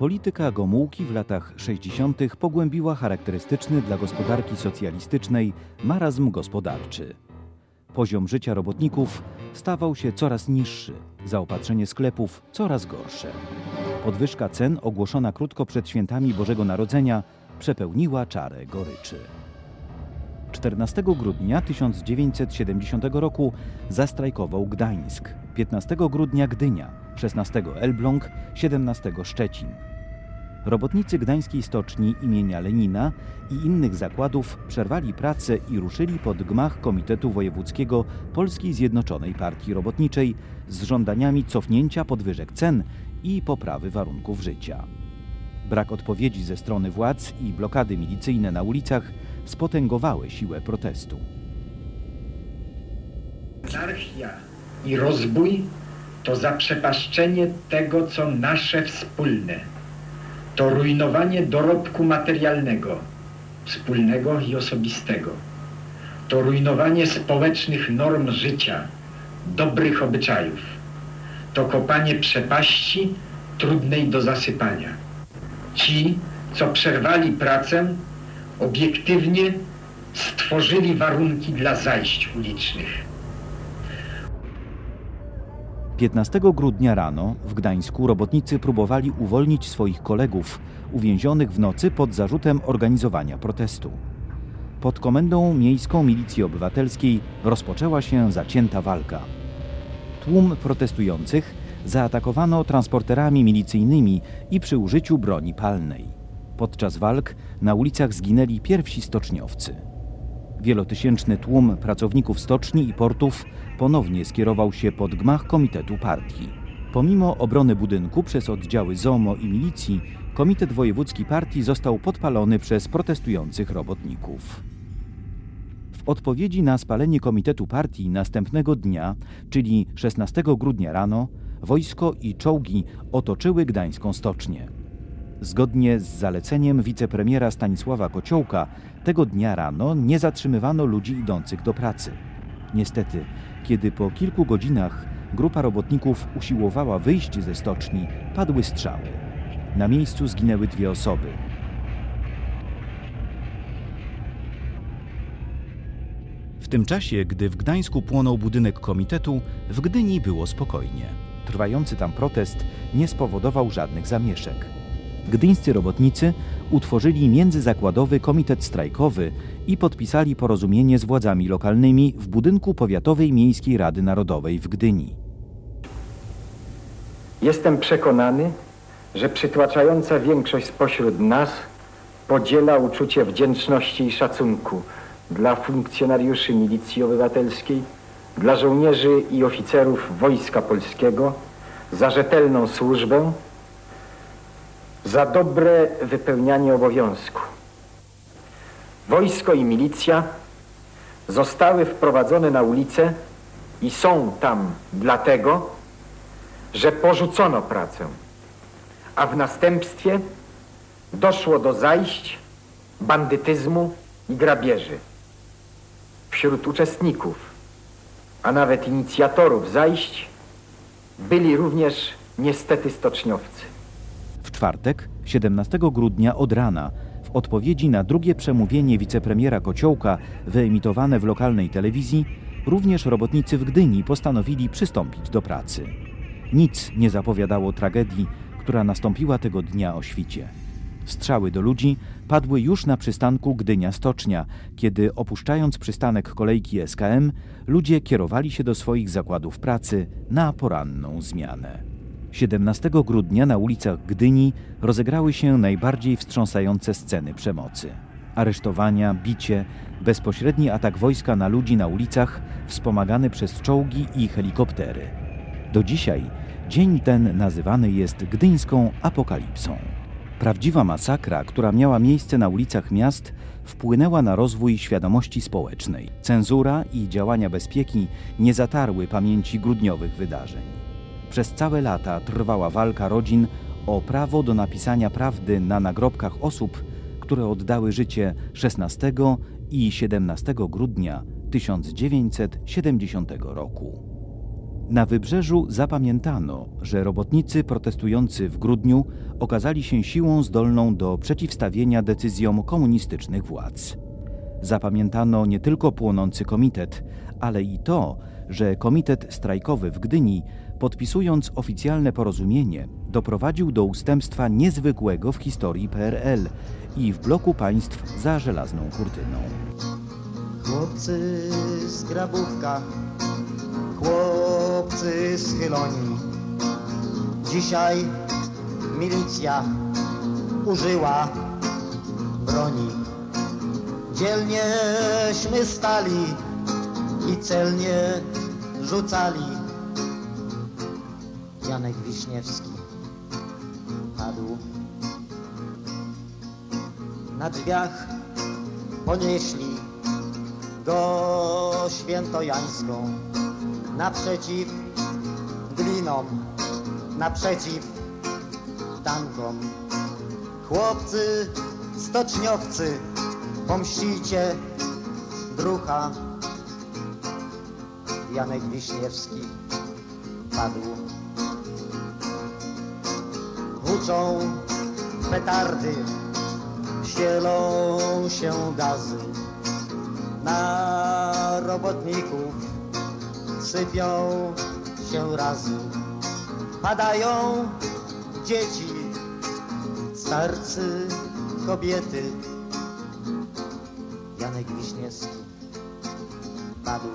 Polityka Gomułki w latach 60. pogłębiła charakterystyczny dla gospodarki socjalistycznej marazm gospodarczy. Poziom życia robotników stawał się coraz niższy, zaopatrzenie sklepów coraz gorsze. Podwyżka cen ogłoszona krótko przed świętami Bożego Narodzenia przepełniła czarę goryczy. 14 grudnia 1970 roku zastrajkował Gdańsk, 15 grudnia Gdynia, 16 Elbląg, 17 Szczecin. Robotnicy gdańskiej stoczni imienia Lenina i innych zakładów przerwali pracę i ruszyli pod gmach Komitetu Wojewódzkiego Polskiej Zjednoczonej Partii Robotniczej z żądaniami cofnięcia podwyżek cen i poprawy warunków życia. Brak odpowiedzi ze strony władz i blokady milicyjne na ulicach spotęgowały siłę protestu. Anarchia i rozbój to zaprzepaszczenie tego, co nasze wspólne. To rujnowanie dorobku materialnego, wspólnego i osobistego. To rujnowanie społecznych norm życia, dobrych obyczajów. To kopanie przepaści trudnej do zasypania. Ci, co przerwali pracę, obiektywnie stworzyli warunki dla zajść ulicznych. 15 grudnia rano w Gdańsku robotnicy próbowali uwolnić swoich kolegów uwięzionych w nocy pod zarzutem organizowania protestu. Pod komendą Miejską Milicji Obywatelskiej rozpoczęła się zacięta walka. Tłum protestujących zaatakowano transporterami milicyjnymi i przy użyciu broni palnej. Podczas walk na ulicach zginęli pierwsi stoczniowcy. Wielotysięczny tłum pracowników stoczni i portów ponownie skierował się pod gmach Komitetu Partii. Pomimo obrony budynku przez oddziały ZOMO i milicji, Komitet Wojewódzki Partii został podpalony przez protestujących robotników. W odpowiedzi na spalenie Komitetu Partii następnego dnia, czyli 16 grudnia rano, wojsko i czołgi otoczyły gdańską stocznię. Zgodnie z zaleceniem wicepremiera Stanisława Kociołka, tego dnia rano nie zatrzymywano ludzi idących do pracy. Niestety, kiedy po kilku godzinach grupa robotników usiłowała wyjść ze stoczni, padły strzały. Na miejscu zginęły dwie osoby. W tym czasie, gdy w Gdańsku płonął budynek komitetu, w Gdyni było spokojnie. Trwający tam protest nie spowodował żadnych zamieszek. Gdyńscy robotnicy utworzyli międzyzakładowy komitet strajkowy i podpisali porozumienie z władzami lokalnymi w budynku Powiatowej Miejskiej Rady Narodowej w Gdyni. Jestem przekonany, że przytłaczająca większość spośród nas podziela uczucie wdzięczności i szacunku dla funkcjonariuszy milicji obywatelskiej, dla żołnierzy i oficerów Wojska Polskiego za rzetelną służbę, za dobre wypełnianie obowiązku. Wojsko i milicja zostały wprowadzone na ulicę i są tam dlatego, że porzucono pracę, a w następstwie doszło do zajść, bandytyzmu i grabieży. Wśród uczestników, a nawet inicjatorów zajść byli również niestety stoczniowcy. Czwartek, 17 grudnia od rana, w odpowiedzi na drugie przemówienie wicepremiera Kociołka wyemitowane w lokalnej telewizji, również robotnicy w Gdyni postanowili przystąpić do pracy. Nic nie zapowiadało tragedii, która nastąpiła tego dnia o świcie. Strzały do ludzi padły już na przystanku Gdynia Stocznia, kiedy opuszczając przystanek kolejki SKM, ludzie kierowali się do swoich zakładów pracy na poranną zmianę. 17 grudnia na ulicach Gdyni rozegrały się najbardziej wstrząsające sceny przemocy. Aresztowania, bicie, bezpośredni atak wojska na ludzi na ulicach, wspomagany przez czołgi i helikoptery. Do dzisiaj dzień ten nazywany jest gdyńską apokalipsą. Prawdziwa masakra, która miała miejsce na ulicach miast, wpłynęła na rozwój świadomości społecznej. Cenzura i działania bezpieki nie zatarły pamięci grudniowych wydarzeń. Przez całe lata trwała walka rodzin o prawo do napisania prawdy na nagrobkach osób, które oddały życie 16 i 17 grudnia 1970 roku. Na wybrzeżu zapamiętano, że robotnicy protestujący w grudniu okazali się siłą zdolną do przeciwstawienia decyzjom komunistycznych władz. Zapamiętano nie tylko płonący komitet, ale i to, że komitet strajkowy w Gdyni, podpisując oficjalne porozumienie, doprowadził do ustępstwa niezwykłego w historii PRL i w bloku państw za żelazną kurtyną. Chłopcy z grabówka, chłopcy z Chylonii. Dzisiaj milicja użyła broni. Dzielnieśmy stali i celnie rzucali. Janek Wiśniewski padł. Na drzwiach ponieśli go świętojańską naprzeciw glinom, naprzeciw tankom. Chłopcy, stoczniowcy, pomścicie drucha. Janek Wiśniewski padł. Huczą petardy, ścielą się gazy na robotników sypią się razy. Padają dzieci, starcy, kobiety. Janek Wiśniewski padł.